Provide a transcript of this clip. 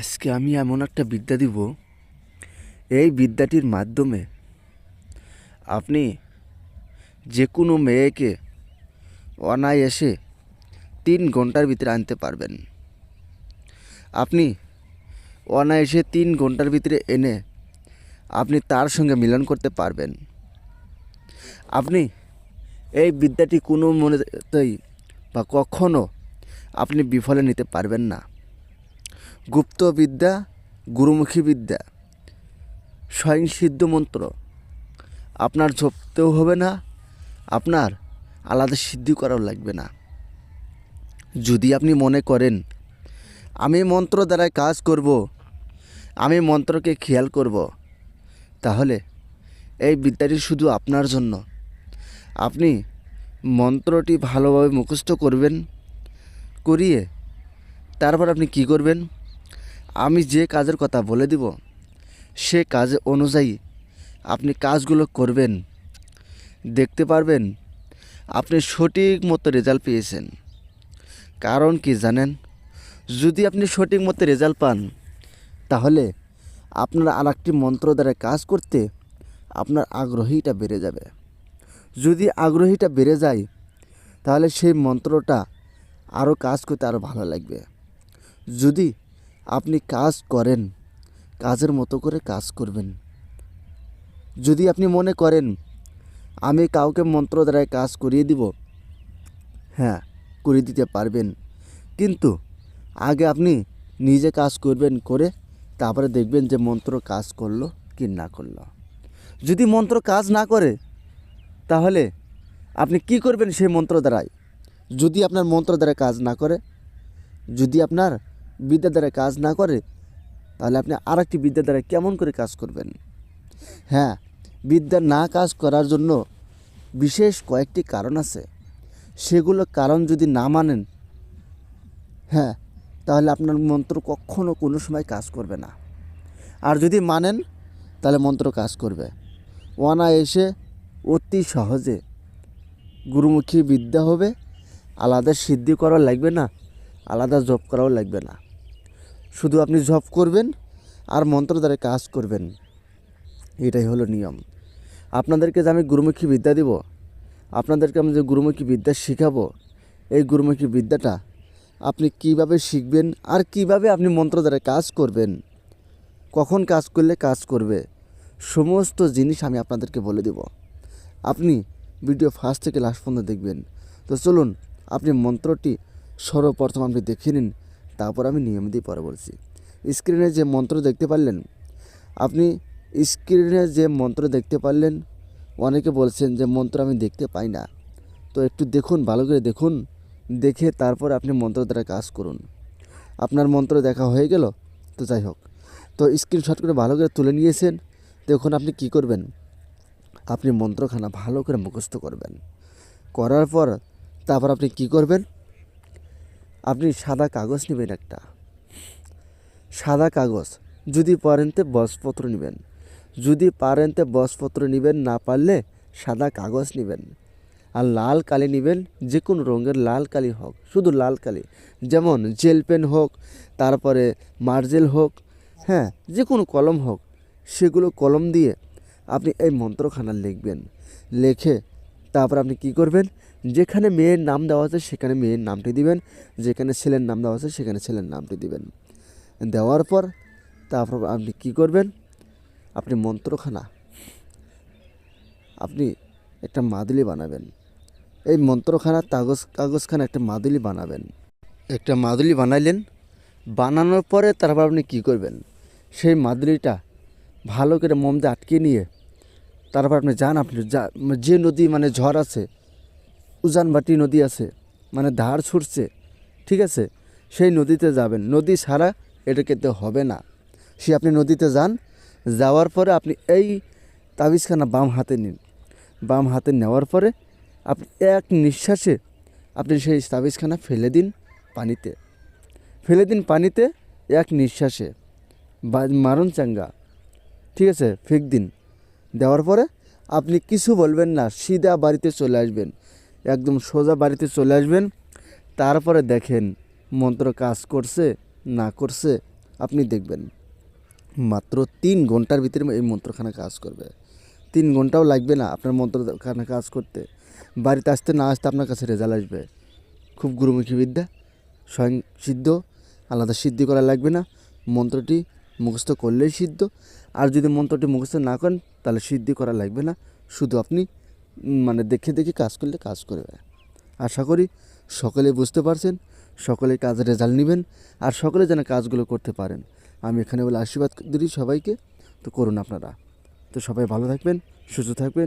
আজকে আমি এমন একটা বিদ্যা দিব, এই বিদ্যাটির মাধ্যমে আপনি যে কোনো মেয়েকে অনায়াসে তিন ঘণ্টার ভিতরে আনতে পারবেন। আপনি অনায়াসে তিন ঘণ্টার ভিতরে এনে আপনি তার সঙ্গে মিলন করতে পারবেন। আপনি এই বিদ্যাটি কোনো মনেতেই বা কখনো আপনি বিফলে নিতে পারবেন না। গুপ্ত বিদ্যা গুরুমুখী বিদ্যা স্বয়ং সিদ্ধ মন্ত্র। আপনার জপতেও হবে না, আপনার আলাদা সিদ্ধি করাও লাগবে না। যদি আপনি মনে করেন, আমি মন্ত্র দ্বারাই কাজ করব, আমি মন্ত্রকে খেয়াল করব, তাহলে এই বিদ্যাটি শুধু আপনার জন্য। আপনি মন্ত্রটি ভালোভাবে মুখস্থ করবেন, করিয়ে তারপর আপনি কি করবেন? আমি যে কাজের কথা বলে দিব, সে কাজ অনুযায়ী আপনি কাজগুলো করবেন। দেখতে পারবেন, আপনি সঠিক মতো রেজাল্ট পেয়েছেন। কারণ কি জানেন, যদি আপনি সঠিক মতো রেজাল্ট পান, তাহলে আপনার আর একটি মন্ত্র দ্বারা কাজ করতে আপনার আগ্রহীটা বেড়ে যাবে। যদি আগ্রহীটা বেড়ে যায়, তাহলে সেই মন্ত্রটা আরও কাজ করতে আরও ভালো লাগবে। যদি আপনি কাজ করেন, কাজের মতো করে কাজ করবেন। যদি আপনি মনে করেন, আমি কাউকে মন্ত্র দ্বারাই কাজ করিয়ে দিব হ্যাঁ করে দিতে পারবেন। কিন্তু আগে আপনি নিজে কাজ করবেন করে তারপরে দেখবেন যে মন্ত্র কাজ করল কি না করল। যদি মন্ত্র কাজ না করে, তাহলে আপনি কি করবেন সেই মন্ত্র দ্বারাই? যদি আপনার মন্ত্র দ্বারা কাজ না করে, যদি আপনার বিদ্যা দ্বারা কাজ না করে, তাহলে আপনি আর একটি বিদ্যা দ্বারা কেমন করে কাজ করবেন? হ্যাঁ বিদ্যা না কাজ করার জন্য বিশেষ কয়েকটি কারণ আছে। সেগুলো কারণ যদি না মানেন হ্যাঁ তাহলে আপনার মন্ত্র কখনো কোনো সময় কাজ করবে না। আর যদি মানেন, তাহলে মন্ত্র কাজ করবে। ওয়ানা অনায়াসে অতি সহজে গুরুমুখী বিদ্যা হবে, আলাদা সিদ্ধি করা লাগবে না, আলাদা জপ করাও লাগবে না। শুধু আপনি জপ করবেন আর মন্ত্র দ্বারা কাজ করবেন। এটাই হলো নিয়ম। আপনাদেরকে যে আমি গুরুমুখী বিদ্যা দিব, আপনাদেরকে আমি যে গুরুমুখী বিদ্যা শেখাবো, এই গুরুমুখী বিদ্যাটা আপনি কীভাবে শিখবেন আর কীভাবে আপনি মন্ত্র দ্বারা কাজ করবেন, কখন কাজ করলে কাজ করবে, সমস্ত জিনিস আমি আপনাদেরকে বলে দেব। আপনি ভিডিও ফার্স্ট থেকে লাস্ট পর্যন্ত দেখবেন। তো চলুন, আপনি মন্ত্রটি সর্বপ্রথম আপনি দেখে নিন তারপর আমি নিয়ম দিয়ে পরে বলছি স্ক্রিনে যে মন্ত্র দেখতে পারলেন, আপনি স্ক্রিনে যে মন্ত্র দেখতে পারলেন, অনেকে বলছেন যে মন্ত্র আমি দেখতে পাই না। তো একটু দেখুন, ভালো করে দেখুন, দেখে তারপর আপনি মন্ত্র দ্বারা কাজ করুন। আপনার মন্ত্র দেখা হয়ে গেল, তো যাই হোক। তো স্ক্রিনশট করে ভালো করে তুলে নিয়েছেন, দেখুন আপনি কি করবেন। আপনি মন্ত্রখানা ভালো করে মুখস্থ করবেন। করার পর তারপর আপনি কি করবেন? আপনি সাদা কাগজ নেবেন একটা। সাদা কাগজ, যদি পারেন তে বসপত্র নেবেন। যদি পারেন তে বসপত্র নেবেন, না পারলে সাদা কাগজ নেবেন। আর লাল কালি নেবেন যে কোনো রঙের লাল কালি হোক, শুধু লাল কালি। যেমন জেল পেন হোক, তারপরে মার্জেল হোক হ্যাঁ যে কোনো কলম হোক, সেগুলো কলম দিয়ে আপনি এই মন্ত্রখানা লিখবেন। লেখে তারপর আপনি কি করবেন? যেখানে মেয়ের নাম দেওয়া আছে সেখানে মেয়ের নামটি দিবেন। যেখানে ছেলের নাম দেওয়া আছে সেখানে ছেলের নামটি দিবেন। দেওয়ার পর তারপর আপনি কি করবেন? আপনি মন্ত্রখানা, আপনি একটা মাদুলি বানাবেন। এই মন্ত্রখানা কাগজ কাগজখানা একটা মাদুলি বানাবেন। একটা মাদুলি বানাইলেন। বানানোর পরে তারপর আপনি কি করবেন? সেই মাদুলিটা ভালো করে মোম দিয়ে আটকে নিয়ে তারপর আপনি যান, আপনি যা যে নদী মানে ঝড় আছে, উজানবাটি নদী আছে মানে ধার ছুটছে, ঠিক আছে, সেই নদীতে যাবেন। নদী ছাড়া এটা খেতে হবে না। সে আপনি নদীতে যান, যাওয়ার পরে আপনি এই তাবিজখানা বাম হাতে নিন। বাম হাতে নেওয়ার পরে আপনি এক নিঃশ্বাসে আপনি সেই তাবিজখানা ফেলে দিন পানিতে। ফেলে দিন পানিতে এক নিঃশ্বাসে। মারণ চাঙ্গা ঠিক আছে, ফেক দিন। দেওয়ার পরে আপনি কিছু বলবেন না, সিধা বাড়িতে চলে আসবেন। একদম সোজা বাড়িতে চলে আসবেন। তারপরে দেখেন মন্ত্র কাজ করছে, না করছে, আপনি দেখবেন। মাত্র তিন ঘণ্টার ভিতরে এই মন্ত্রখানা কাজ করবে। তিন ঘন্টাও লাগবে না আপনার মন্ত্রখানা কাজ করতে। বাড়িতে আসতে না আসতে আপনার কাছে রেজাল্ট আসবে। খুব গুরুমুখী বিদ্যা, স্বয়ং সিদ্ধ, আলাদা সিদ্ধি করা লাগবে না। মন্ত্রটি মুখস্থ করলেই সিদ্ধ। আর যদি মন্ত্রটি মুখস্থ না করেন, তাহলে সিদ্ধি করা লাগবে না। শুধু আপনি মানে দেখে দেখে কাজ করলে কাজ করবে। আশা করি সকলে বুঝতে পারছেন সকলে কাজ রেজাল্ট নেবেন, আর সকলে যেন কাজগুলো করতে পারেন। আমি এখানে বলে আশীর্বাদ দিই সবাইকে। তো করুন আপনারা। তো সবাই ভালো থাকবেন, সুস্থ থাকবেন।